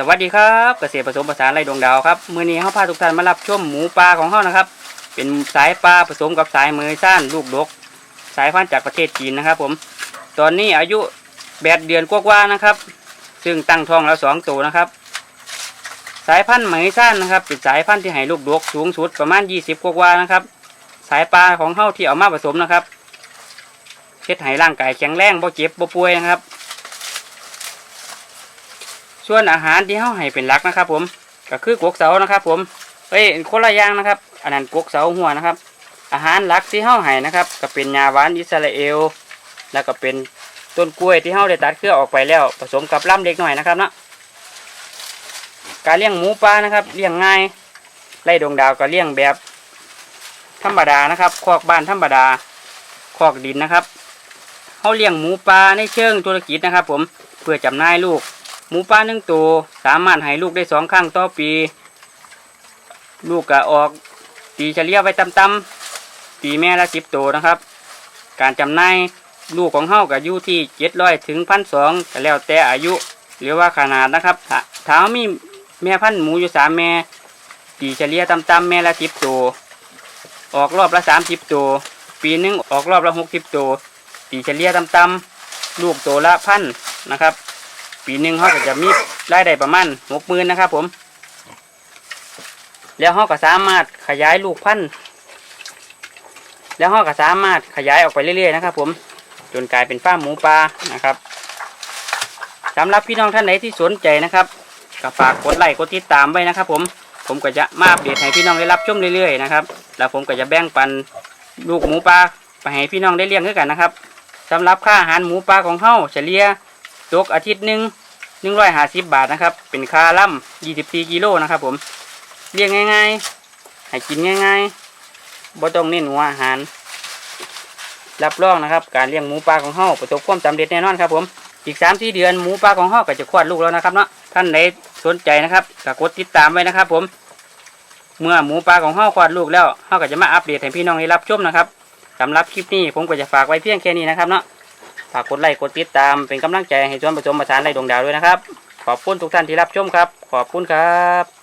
สวัสดีครับเกษตรผสมผสานไรดวงดาวครับมื้อนี้เขาพาทุกท่านมารับชมหมูปลาของเขานะครับ เป็นสายปลาผสมกับสายมือซ่านลูกดก สายพันธุ์จากประเทศจีนนะครับ ผม ตอนนี้อายุแปดเดือนกว่าๆนะครับ ซึ่งตั้งท้องแล้วสองตัวนะครับ สายพันธุ์เหมยซ่านนะครับเป็นสายพันธุ์ที่ให้ลูกดกสูงสุดประมาณยี่สิบกว่าๆนะครับ สายปลาของเขาที่เอามาผสมนะครับเฮ็ดให้ร่างกายแข็งแรงบ่เจ็บบ่ป่วยนะครับ ส่วนอาหารที่เขาให้เป็นหลักนะครับ ผมก็คือกกเสานะครับ ผมเอ้ยคนละอย่างนะครับ อันนั้นกกเสาหัวนะครับ อาหารหลักที่เขาให้นะครับ ก็เป็นยาหวานอิสราเอล แล้วก็เป็นต้นกล้วยที่เขาได้ตัดเครือออกไปแล้ว ผสมกับล่ำเล็กหน่อยนะครับเนาะการเลี้ยงหมูปลานะครับเลี้ยงง่ายไล่ดวงดาวก็เลี้ยงแบบธรรมดานะครับ คอกบ้านธรรมดาคอกดินนะครับเขาเลี้ยงหมูปลาในเชิงธุรกิจนะครับ ผมเพื่อจำหน่ายลูก หมูปลาหนึ่งตัวสามารถให้ลูกได้สองครั้งต่อปี ลูกก็ออกปีเฉลี่ยไว้ต่ำๆปีแม่ละสิบตัวนะครับ การจำหน่ายลูกของเฮาก็อยู่ที่เจ็ดร้อยถึงพันสองก็แล้วแต่อายุ หรือว่าขนาดนะครับถ้าถ้ามีแม่พันหมูอยู่สามแม่ปีเฉลี่ยต่ำๆแม่ละสิบตัวออกรอบละสามสิบตัวปีหนึงออกรอบละหกสิบตัวปีเฉลี่ยต่ำๆลูกตัวละพันนะครับ ปีหนึ่งเขาก็จะมีรายได้ประมาณหกหมื่นนะครับ ผม แล้วเขาก็สามารถขยายลูกพันธุ์แล้วเขาก็สามารถขยายออกไปเรื่อยๆนะครับ ผมจนกลายเป็นฟาร์มหมูปลานะครับสำหรับพี่น้องท่านไหนที่สนใจนะครับก็ฝากกดไลค์กดติดตามไว้นะครับ ผมผมก็จะมาอัปเดตให้พี่น้องได้รับชมเรื่อยๆนะครับแล้วผมก็จะแบ่งปันลูกหมูปลาไปให้พี่น้องได้เลี้ยงด้วยกันนะครับสำหรับค่าอาหารหมูปลาของเฮาเฉลี่ย ตกอาทิตย์หนึ่งหนึ่งร้อยห้าสิบบาทนะครับ เป็นคาล่ำยี่สิบสี่กิโลนะครับ ผมเลี้ยงง่ายๆ ให้กินง่ายๆบ่ต้องเน้นหัวอาหาร รับรองนะครับ การเลี้ยงหมูปลาของเฮาประสบความสำเร็จแน่นอนครับผมอีกสามสี่เดือนหมูปลาของเฮาก็จะคลอดลูกแล้วนะครับเนาะท่านใดสนใจนะครับก็กดติดตามไว้นะครับ ผม เมื่อหมูปลาของเฮาคลอดลูกแล้วเฮาก็จะมาอัปเดตให้พี่น้องได้รับชมนะครับสำหรับคลิปนี้ผมก็จะฝากไว้เพียงแค่นี้นะครับเนาะ ฝากกดไลค์กดติดตามเป็นกำลังใจให้ชวนผสมประสานไล่ดวงดาวด้วยนะครับ ขอบคุณทุกท่านที่รับชมครับ ขอบคุณครับ